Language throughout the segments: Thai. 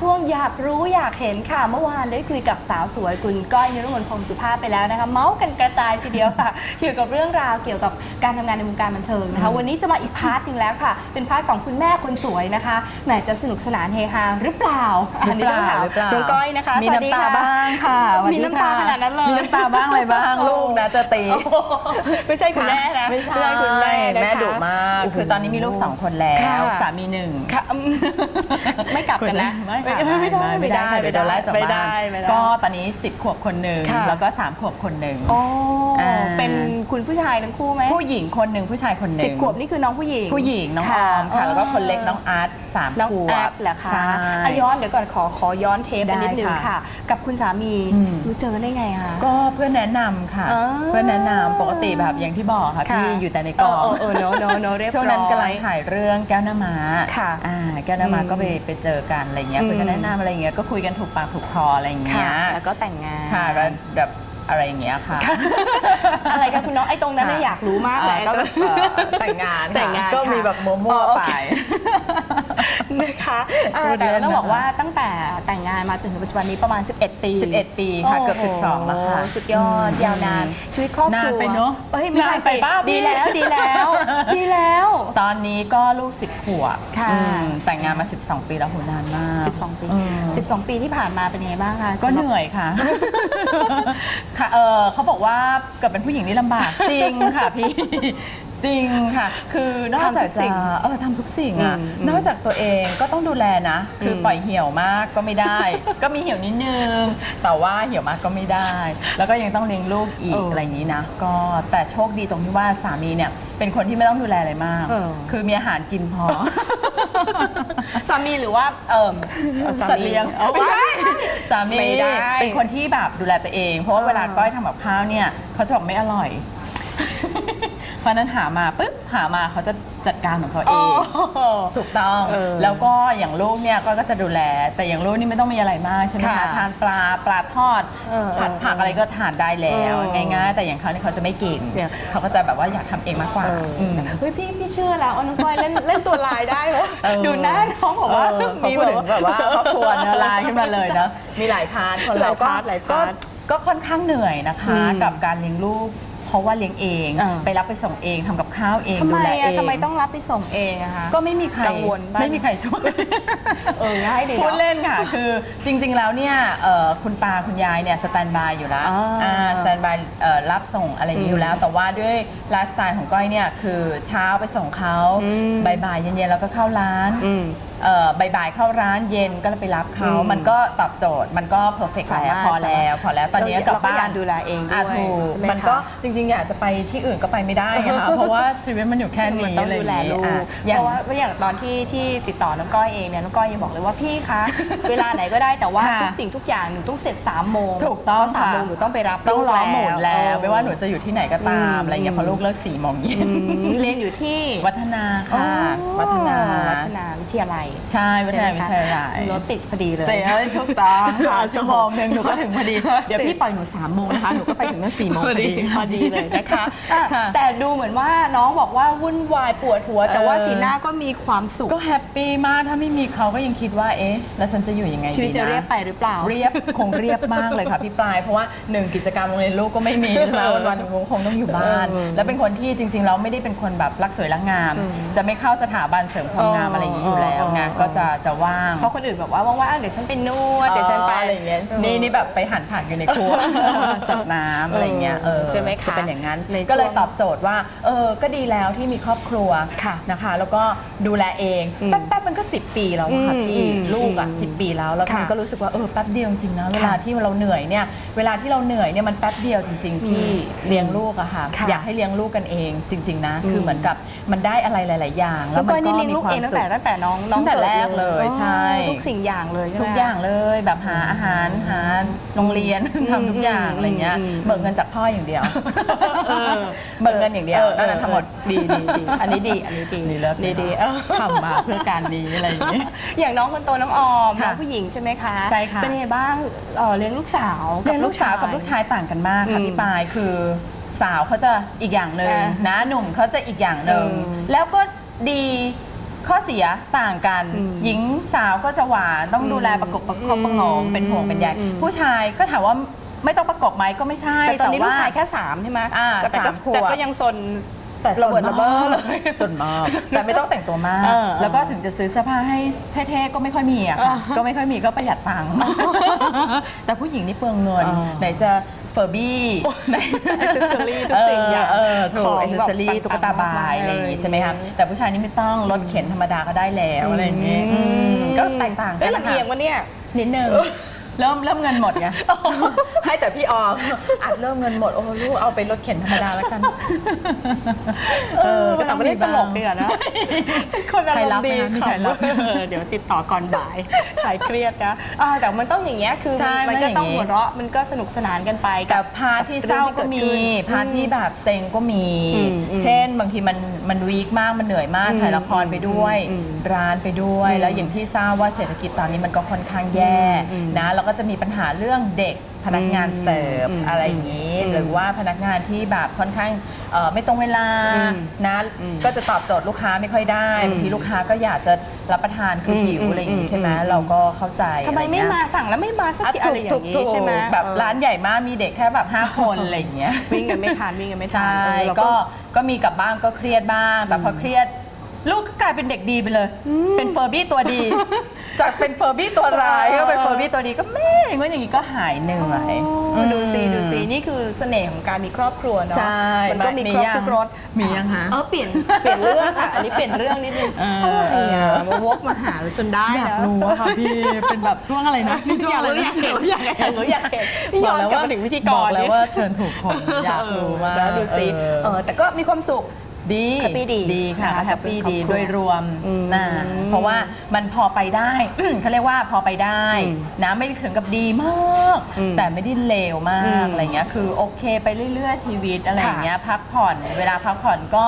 ช่วงอยากรู้อยากเห็นค่ะ เมื่อวานได้คุยกับสาวสวยคุณก้อยนิรมนพงศ์สุภาพไปแล้วนะคะ เมาส์กันกระจายทีเดียวค่ะ เกี่ยวกับเรื่องราวเกี่ยวกับการทำงานในวงการบันเทิงนะคะ วันนี้จะมาอีกพาร์ทหนึงแล้วค่ะ เป็นพาร์ทของคุณแม่คนสวยนะคะแหมจะสนุกสนานเฮฮาหรือเปล่าอันนี้ต้องถามหรือเปล่าน้องก้อยนะคะมีสวัสดีน้ำตาค่ะบ้างค่ะสวัสมีดีน้ำตาค่ะขนาดนั้นเลยมีน้ำตาบ้างอะไรบ้างโอ้ลูกนะจะตีโอ้โหไม่ใช่คุณแม่นะไม่ใช่คุณแม่นะคะแม่ดุมากโอ้โหคือตอนนี้มีลูกสองคนแล้วค่ะสามีหนึ่งค่ะอืมไม่กลับกันนะไม่ค่ะไม่ได้ไม่ได้ไม่เดี๋ยวโดนไล่จากไม่บ้าได้นไม่ได้ก็ตอนนี้ 10 ขวบคนหนึ่งค่ะแล้วก็ 3 ขวบคนหนึ่งโอ้อ่า เป็นคุณผู้ชายทั้งคู่ไหมผู้หญิงคนหนึ่งผู้ชายคนหนึ่งสิบขวบนี่คือน้องผู้หญิง ผู้หญิงน้องออมค่ะแล้วก็คนเล็กน้องอาร์ตสามน้องขวแอบปเหรอคะใช่อะย้อนเดี๋ยวก่อนขอขอย้อนเทปไปนิดนึงได้ค่ะค่ะ กับคุณสามีอืมรู้เจอได้ไงคะก็เพื่อนแนะนำค่ะอ่าเพื่อนแนะนำปกติแบบอย่างที่บอกค่ะค่ะพี่อยู่แต่ในเอกอองเออเออเนอะเนอะเนอะเรียบร้อยช่วงนั้นกำลังถ่ายเรื่องแก้วหน้าม้าค่ะอ่าแก้วหน้าม้าอืมก็ไปไปเจอกันอะไรเงี้ยอืมเพื่อนก็แนะนำอะไรเงี้ยก็คุยกันถูกปากถูกคออะไรเงี้ค่ะยแล้วก็แต่งงานค่ะก็แบบ อะไรอย่างเงี้ยค่ะ อะไรกันคุณน้องไอ้ตรงนั้นน่ะค่ะ อยากรู้มากเลยอ่าก็แบบเอ่อแต่งงานค่ะแต่งงานก็ค่ะมีแบบมั่อ๋วอโอๆไป เค นะคะอ่าพูดแต่เล่นต้องนะคะบอกว่าตั้งแต่แต่งงานมาจนถึงปัจจุบันนี้ประมาณ 11 ปี11 ปีค่ะเกือบโโห12แล้วค่ะสุดยอด อืมยาวนาน ชีวิตครอบครัวนานไปเนอะเอ้ยไม่ใช่นานไปสิบ้าพี่ ดีแล้วดีแล้ว ดีแล้ว ตอนนี้ก็ลูก 10 ขวบค่ะ อืมแต่งงานมา 12 ปีแล้วโหนานมาก12 ปีอืม12 ปีที่ผ่านมาเป็นยังไงบ้างคะก็สำเหรับนื่อยค่ะ ค่ะ เออเขาบอกว่าเกิดเป็นผู้หญิงนี่ลำบาก จริงค่ะพี่ จริงค่ะ คือนอกจากทำทุกสิ่จะงเออทำทุกสิ่งอะอืมอืมนอกจากตัวเองก็ต้องดูแลนะ คืออมปล่อยเหี่ยวมากก็ไม่ได้ ก็มีเหี่ยวนิดนึง แต่ว่าเหี่ยวมากก็ไม่ได้ แล้วก็ยังต้องเลี้ยงลูกอีกอะไรอย่างนี้นะก็แต่โชคดีตรงที่ว่าสามีเนี่ยเป็นคนที่ไม่ต้องดูแลอะไรมากเออคือมีอาหารกินพอสามีหรือว่าเอิมสัตว์เลี้ยงเอาไม่ใช่สามีไม่ได้เป็นคนที่แบบดูแลตัวเอง เพราะว่าอ่าเวลาก้อยทำกับข้าวเนี่ยเขาจะบอกไม่อร่อย เพราะฉะนั้นหามาปุ๊บหามาเขาจะจัดการของเขาเอง ถูกต้องเออแล้วก็อย่างลูกเนี่ยก็ก็จะดูแล แต่อย่างลูกนี่ไม่ต้องมีอะไรมากใช่ไหมค่ะคะทานปลาปลาทอดเออผัดผักอะไรก็ทานได้แล้วเออง่ายๆ แต่อย่างเขาเนี่ยเขาจะไม่กินเนี่ยเขาก็จะแบบว่าอยากทำเองมากกว่าเอออมเฮ้ยพี่พี่เชื่อแล้วว่าน้องก้อยเล่นเล่นตัวลายได้เหรอเออดูหน้าน้องบอกว่าเออพอพูดถึงแบบว่าครอบครัวเนอะไลน์ขึ้นมาเลยเนอะมีหลายพาร์ทคนเราก็หลายพาร์ทหลายก็พาร์ทก็ค่อนข้างเหนื่อยนะคะอืมกับการเลี้ยงลูกเพ ราะว่าเลี้ยงเอง เออ ไปรับไปส่งเองทำกับข้าวเองทำดูไมแลเออะงทำไมต้องรับไปส่งเองอะคะ ก็ไม่มีใครกังวลบ้าง ไม่มีใครช่วย เออง่ายดีพูดเนาะเล่นค่ะ คือจริง ๆ แล้วเนี่ยเอ่อคุณตาคุณยายเนี่ยสแตนบายอยู่แล้วอ่าสแตนบายรับส่งอะไรอย่างนี้อยู่แล้ว แต่ว่าด้วยไลฟ์สไตล์ของก้อยเนี่ยคือเช้าไปส่งเขาอืม บ่ายๆเย็นๆแล้วก็เข้าร้าน อืม เอ่อบ่ายๆเข้าร้านเย็นก็ไปรับเขาอืมมันก็ตอบโจทย์มันก็เพอร์เฟกต์สาแล้วมารถพอแล้วพอแล้วตอนนี้กลับเราก็บ้าอยานกดูแลเองด้วยอะถูกใช่ไหมมันก็คะจริงๆอยากจะไปที่อื่นก็ไปไม่ได้ไงคะเพราะว่าชีวิตมันอยู่แค่นี้มันต้องะไรดูย่าแลนี้ลูกอะอเพย่างราะว่าเพราะอย่างตอนที่ที่ติดต่อน้องก้อยเองเนี่ยน้องก้อยยังบอกเลยว่าพี่คะเวลาไหนก็ได้แต่ว่าค่ะทุกสิ่งทุกอย่างหนูต้องเสร็จ3ามโมงถูกต้องเพราะสามค่ะโมงหนูต้องไปรับต้องลูกล้อหมุนแล้วเออไม่ว่าหนูจะอยู่ที่ไหนก็ตามอืมอะไรเงี้ยเพราะลูกเลิกสี่โมงเย็อืนมเรียนอยู่ที่วัฒนาค่ะ วัฒนาวัฒนาวิทยาลัยใช่วัฒนาวิทยาลัยรถติดพอดีเลยเสียถูกต้องค่ะเออชั่วโมงหนึ่งหนูก็ถึงพอดี เดี๋ยวพี่ปล่อยหนูสามโมงนะคะหนูก็ไปถึงนั่นสี่โมงพอดีพอดีเลยนะคะอะค่ะแต่ดูเหมือนว่าน้องบอกว่าวุ่นวายปวดหัว แต่ว่าเออสีหน้าก็มีความสุข ก็แฮปปี้มากถ้าไม่มีเขาก็ยังคิดว่าเอ๊ะแล้วฉันจะอยู่ยังไงชีวิตดีจะนเรียบไปหรือเปล่า เรียบคงเรียบมากเลยค่ะพี่ปลายเพราะว่าหนึ่งกิจกรรมโรงเรียนลูกก็ไม่มีใช่ไหมวันๆหนูคงต้องอยู่บ้านเออแล้วเป็นคนที่จริงๆเราไม่ได้เป็นคนแบบรักสวยรักงาม จะไม่เข้าสถาบันเสริมความงามเออออะไรอย่างนี้อยู่แล้วไงเออก็จะจะว่าง เพราะคนอื่นแบบว่าว่างๆเดี๋ยวฉันไปนวดเดี๋ยวฉันไปอะไรอย่างเงี้ยนี่นี่แบบไปหั่นผักอยู่ในครัวสับน้ำอะไรเงี้ยเออใช่ไหมคะจะเป็นอย่างนั้นในช่วงก็เลยตอบโจทย์ว่าเออก็ดีแล้วที่มีครอบครัวค่ะนะคะ แล้วก็ดูแลเองอืมแป๊บๆมันก็ 10 ปีแล้วอะค่ะอืมพี่อืมลูกอะอืมสิปีแล้วแล้วค่ะมันก็รู้สึกว่าเออแป๊บเดียวจริงๆนะเวลาที่เราเหนื่อยเนี่ยเวลาที่เราเหนื่อยเนี่ยมันแป๊บเดียวจริง ๆ พี่เลี้ยงลูกอะค่ะค่ะอยากให้เลี้ยงลูกกันเองจริง ๆ นะอืมคือเหมือนกับมันได้อะไรหลาย ๆ อย่าง แล้วมัก็นี่เลี้ยงลูกเองตั้งแต่มีควาตั้งแต่น้องน้องตั้งแต่กิดแรกเลยใช่อ๋อทุกสิ่งอย่างเลยใช่ไหมทุกอย่างเลยแบบหาอาหารหาโรงเรียนทำทุกอย่างอืมอะไรเงี้ยอืมเบิกเงินจากพ่ออย่างเดียวเออเบิกเงินอย่างเดียวนั่นนะทั้งหมดดีดีดีอันนี้ดีอันนี้ดีนี่เลิศดีดีเออทำมาเพื่อการนี้อะไรอย่างนี้อย่างน้องคนโตน้องออมน้ค่ะองผู้หญิงใช่ไหมคะใช่ค่ะเป็นยังไงบ้างเอ่อเลี้ยงลูกสาวเรียนลูกสาวกับลูกชายต่างกันมากค่ะอืมพี่ปายคือสาวเขาจะอีกอย่างหนึ่งอ่านะหนุ่มเขาจะอีกอย่างหนึ่งอืมแล้วก็ดี ข้อเสียต่างกันอืมหญิงสาวก็จะหวานต้องดูแลอืมประกบประคบประหงมอืมเป็นห่วงเป็นใยอืมผู้ชายก็ถามว่าไม่ต้องประกบไหมก็ไม่ใช่ แต่ตอนนี้ลูกว่าชายแค่สามใช่ไหมอ่าแต่ก็สามขวบแต่ก็ยังซนแต่ระเบิดระเบ้อเลยส่วนมากแต่ไม่ต้องแต่งตัวมากเออแล้วก็ถึงจะซื้อเสื้อผ้าให้เท่ๆก็ไม่ค่อยมีอะค่ะเออก็ไม่ค่อยมีก็ประหยัดตังค์แต่ผู้หญิงนี่เปลืองเงินเออไหนจะ เฟอร์บี้ไหน accessory ทุกสิ่งอย่างเออถูขกองเอเซแบบอรี่ต่างๆตุ๊กตาบามากมายยอะไรอย่างงี้เลยใช่ไหมคะแต่ผู้ชายนี่ไม่ต้องรถเข็นธรรมดาก็ได้แล้วอะไรอย่างงี้อืมก็แตกต่างกัเอ้นยนะลำเอียงคะวะเนี่ยนิดนึง เริ่มเริ่มเงินหมดไง ให้แต่พี่ออกอัดเริ่มเงินหมด โอ้ลูกเอาไปรถเข็นธรรมดาแล้วกัน เออแต่ไม่ได้ตลกเดือนนะเป็นคนอารมณ์ดีใครรับไหมคะมีใครรับขำเออเดี๋ยวติดต่อก่อนบ่ายคลายเครียดนะเออแต่มันต้องอย่างเงี้ยคือใช่มันก็มันอย่างงี้ต้องหัวเราะมันก็สนุกสนานกันไปแต่กับพาร์ทที่เศร้าก็มีพาร์ทที่แบบเซ็งก็มีอืมอืมเช่น บางทีมันมันวีคมากมันเหนื่อยมากอืมถ่ายละครไปด้วยอืมร้านไปด้วยอืมแล้วอย่างที่ทราบว่าเศรษฐกิจตอนนี้มันก็ค่อนข้างแย่อืมนะแล้วก็จะมีปัญหาเรื่องเด็กพนักงานเสิร์ฟอืมอะไรอย่างนี้อืมหรือว่าพนักงานที่แบบค่อนข้างเอ่อไม่ตรงเวลาอืมนะอืมก็จะตอบโจทย์ลูกค้าไม่ค่อยได้อืมบางทีลูกค้าก็อยากจะรับประทานคืออมหิวอะไรอย่างอืนี้มใช่ไหมอืมเราก็เข้าใจทำไมไม่อะรเงี้ยมาสั่งแล้วไม่มาสักทีอะไรอย่างนี้ถูกๆใช่ไหมแบบเออร้านใหญ่มากมีเด็กแค่แบบ5คนอะไรอย่างเงี้ยวิ่งกันไม่ทันวิ่งกันไม่ทันใช่เออเราก็ก็มีกลับบ้านก็เครียดบ้างแต่พอเครียด ลูกก็กลายเป็นเด็กดีไปเลย เป็นเฟอร์บี้ตัวดี จากเป็นเฟอร์บี้ตัวร้ายเออก็เป็นเฟอร์บี้ตัวดีก็แม่อย่างงี้อย่างงี้ก็หายเหนื่อยโอ้ดูสิดูสินี่คือเสน่ห์ของการมีครอบครัวเนาะใช่มันก็มีมีครบยังทุกรสมียังคะเออเปลี่ยนเปลี่ยนเรื่องค่ะอันนี้เปลี่ยนเรื่องนิดนึงเอออะไรอะมาวกมาหาจนได้อยากนะรู้อะค่ะพี่เป็นแบบช่วงอะไรนะนี่ช่วงอยากอะไรรู้นะอยากเห็นอยากเห็นอยากเห็นนี่ย้อนกลับมาถึงวิธีกบอกรแล้วนี่ว่าเชิญถูกคนอยากรู้มากเออแล้วดูสิเออเออแต่ก็มีความสุข ดีแฮปปี้ดีดีค่ะนะคะแฮปปี้ดีครอบครัวโดยรวมอืมนะเพราะว่ามันพอไปได้ เขาเรียกว่าพอไปได้อืมนะไม่ได้ถึงกับดีมาก อืมแต่ไม่ได้เลวมาอืกมอะไรเงี้ยคือโอเคไปเรื่อยๆชีวิตอะไรอย่างเงี้ยพักผ่อนเวลาพักผ่อนก็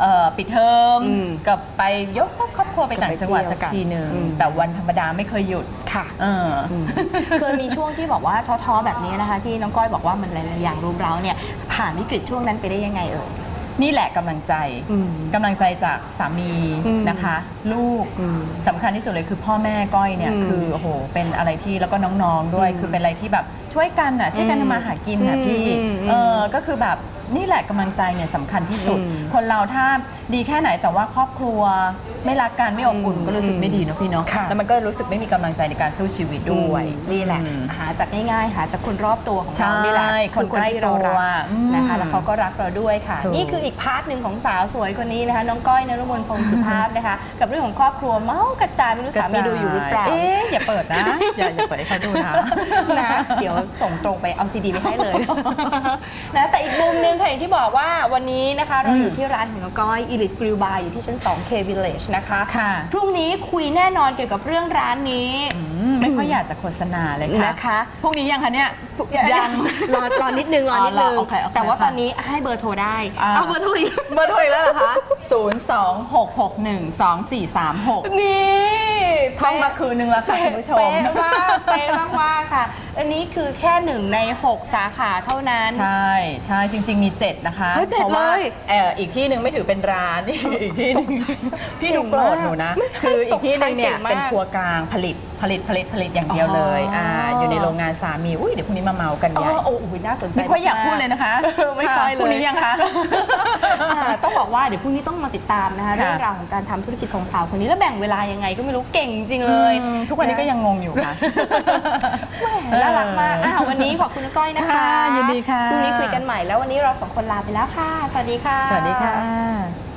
เอ่อปิดเทอมอืมกับไปยกครอบครัวไปต่างจังหวัดก็ไปสักเที่ยวกันทีหนึ่งอืม แต่วันธรรมดาไม่เคยหยุดค่ะ เอออ เคยมีช่วงที่บอกว่าท้อๆแบบนี้นะคะ ที่น้องก้อยบอกว่ามันหลายๆอย่างรุมเร้าเนี่ยผ่านวิกฤตช่วงนั้นไปได้ยังไงเอ่ย นี่แหละกำลังใจอืมกำลังใจจากสามีอืมนะคะ ลูกอืมสำคัญที่สุดเลยคือพ่อแม่ก้อยเนี่ยอืมคือโอ้โหเป็นอะไรที่แล้วก็น้องๆด้วยอืมคือเป็นอะไรที่แบบช่วยกันอะช่วยกันอืมทำมาหากินอะพี่อืมอืมเออก็คือแบบ นี่แหละกำลังใจเนี่ยสำคัญที่สุดอืมคนเราถ้าดีแค่ไหนแต่ว่าครอบครัวไม่รักกันไม่อบอุ่นอืมก็รู้สึกไม่ดีเนอะพี่เนาะค่ะแล้วมันก็รู้สึกไม่มีกำลังใจในการสู้ชีวิตด้วย นี่แหละอืมหาจากง่ายๆ หาจากคนรอบตัวของใช่เรานี่แหละคนใกล้ที่เรารักตัวอืมนะคะ แล้วเขาก็รักเราด้วยค่ะ ถูก นี่คืออีกพาร์ทหนึ่งของสาวสวยคนนี้นะคะ น้องก้อยนรมนพงษ์สุภาพนะคะ กับเรื่องของครอบครัวเมากระจายไม่รู้สามีดูอยู่หรือเปล่า เอ๊ะอย่าเปิดนะ อย่าอย่าเปิดให้เขาดูนะ นะเดี๋ยวส่งตรงไปเอาซีดีไปให้เลย นะแต่อีกมุมหนึงค่ะอย่างที่บอกว่าวันนี้นะคะ เราอยู่อืมที่ร้านของน้องก้อย Elite Grill Bar อยู่ที่ชั้น 2K Village นะคะค่ะพรุ่งนี้คุยแน่นอนเกี่ยวกับเรื่องร้านนี้อืมไม่ค่อยอยากจะโฆษณาเลยค่ะนะคะพรุ่งนี้ยังคะเนี่ยยังรอรอนิดนึงรอนิดนึงอ๋อรอโอเคโอเคแต่ว่าค่ะตอนนี้ให้เบอร์โทรได้อ่าเอาเบอร์โทรอีกเบอร์โทรอีกแล้วเหรอคะ0 2 6 6 1 2 4 3 6 นี่ท่องมาคืนนึงแล้วค่ะคุณผู้ชมเป๊ะมากเป๊ะมากมากๆค่ะอันนี้คือแค่หนึ่งใน 6 สาขาเท่านั้น ใช่ใช่จริง ๆ มี 7 นะคะเฮ้ยเจ็ดพราะว่าเลยเอออีกที่หนึ่งไม่ถือเป็นร้านนี่อีกที่หนึงพี่ดูโกรธหนูนะ ไม่ใช่คืออีกที่หนึ่งเนี่ยตกใจเก่งมากเป็นครัวกลางผลิตผลิตผลิตผลิตอย่างเดียวเลยอ่าอยู่ในโรงงานสามีอุ้ยเดี๋ยวพรุ่งนี้มาเมากันอ๋ใหญ่อโอ้โหน่าสนใจไม่ค่อยอยากพูดเลยนะคะเออไม่ค่อยเลย พรุ่งนี้ยังคะ อ่าต้องบอกว่าเดี๋ยวพรุ่งนี้ต้องมาติดตามนะคะค่ะ เรื่องราวของการทำธุรกิจของสาวคนนี้แล้วแบ่งเวลายังไงก็ไม่รู้เก่งจริงๆเลย อืมทุกวันนี้ก็ยังงงอยู่ค่ะแหม่ น่ารักมากอ่าวันนี้ขอบคุณน้องก้อยนะคะค่ะยินดีค่ะพรุ่งนี้คุยกันใหม่แล้ววันนี้เราสองคนลาไปแล้วค่ะ สวัสดีค่ะ สวัสดีค่ะ